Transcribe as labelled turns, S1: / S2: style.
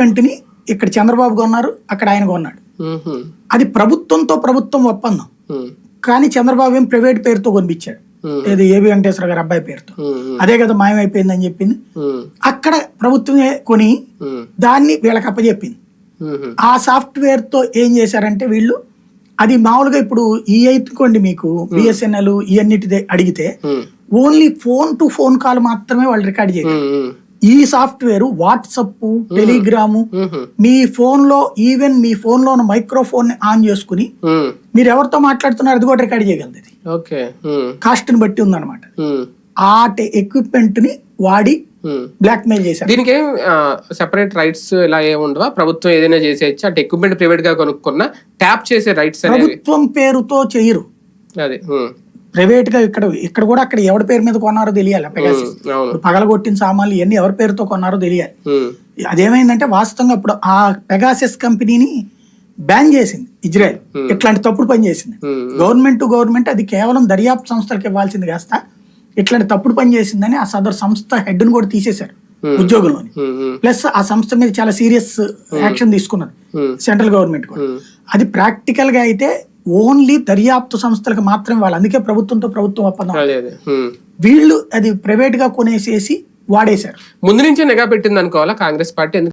S1: వెంటనే ఇక్కడ చంద్రబాబు కొన్నారు అక్కడ ఆయన కొన్నాడు. అది ప్రభుత్వంతో ప్రభుత్వం ఒప్పందం. కానీ చంద్రబాబు ఏం ప్రైవేట్ పేరుతో కొనిపించాడు. ఏది ఏబి వెంకటేశ్వర గారి అబ్బాయి పేరుతో. అదే కదా మాయమైపోయిందని చెప్పింది
S2: ఉమ్.
S1: అక్కడ ప్రభుత్వమే కొని. దాన్ని వీళ్ళకి అప్పచెప్పింది. ఆ సాఫ్ట్వేర్తో ఏం చేశారంటే వీళ్ళు అది మామూలుగా ఇప్పుడు ఈ అయితుకోండి మీకు బిఎస్ఎన్ఎల్ ఇవన్నిటిదే అడిగితే. Only phone to phone call మాత్రమే వాళ్ళు రికార్డ్ చేయాలి. ఈ సాఫ్ట్వేర్ వాట్సప్ టెలిగ్రాము. మీ ఫోన్లో ఈవెన్ మీ ఫోన్లో మైక్రోఫోన్ని ఆన్ చేసుకుని. మీరు ఎవరితో మాట్లాడుతున్నారు అది కూడా రికార్డ్ చేయగలదు
S2: ఓకే.
S1: కాస్ట్ని బట్టి ఉందన్నమాట. ఆ ఎక్విప్మెంట్ని వాడి. బ్లాక్ మెయిల్ చేశారు
S2: దీనికి సెపరేట్ రైట్స్ ఇలా ఏమి ఉండవా ప్రభుత్వం ఏదైనా చేసేయచ్చు అంటే ఎక్విప్మెంట్ ప్రైవేట్గా కొనుక్కున్నా ట్యాప్ చేసే రైట్స్
S1: ప్రభుత్వం పేరుతో చేయరు
S2: అది.
S1: ప్రైవేట్గా ఇక్కడ ఇక్కడ కూడా అక్కడ ఎవరి పేరు మీద కొన్నారో తెలియాలి. పెగాసిస్ పగలగొట్టిన సామాన్లు ఇవన్నీ ఎవరి పేరుతో కొన్నారో తెలియాలి. అదేమైందంటే వాస్తవంగా ఇప్పుడు ఆ పెగాసిస్ కంపెనీని బ్యాన్ చేసింది ఇజ్రాయెల్. ఇట్లాంటి తప్పుడు పని చేసింది. గవర్నమెంట్ టు గవర్నమెంట్ అది కేవలం దర్యాప్తు సంస్థలకు ఇవ్వాల్సింది కాస్త. ఇట్లాంటి తప్పుడు పని చేసిందని ఆ సదరు సంస్థ హెడ్ను కూడా తీసేశారు ఉద్యోగంలోని. ప్లస్ ఆ సంస్థ మీద చాలా సీరియస్ యాక్షన్ తీసుకున్నది. సెంట్రల్ గవర్నమెంట్ కూడా. అది ప్రాక్టికల్గా అయితే ఓన్లీ దర్యాప్తు సంస్థలకు మాత్రమే వాళ్ళు. అందుకే ప్రభుత్వంతో ప్రభుత్వం ఒప్పందం. వీళ్ళు అది ప్రైవేట్గా కొనేసేసి వాడేశారు.
S2: ముందు నుంచే నిఘా పెట్టింది అనుకోవాలా కాంగ్రెస్ పార్టీ?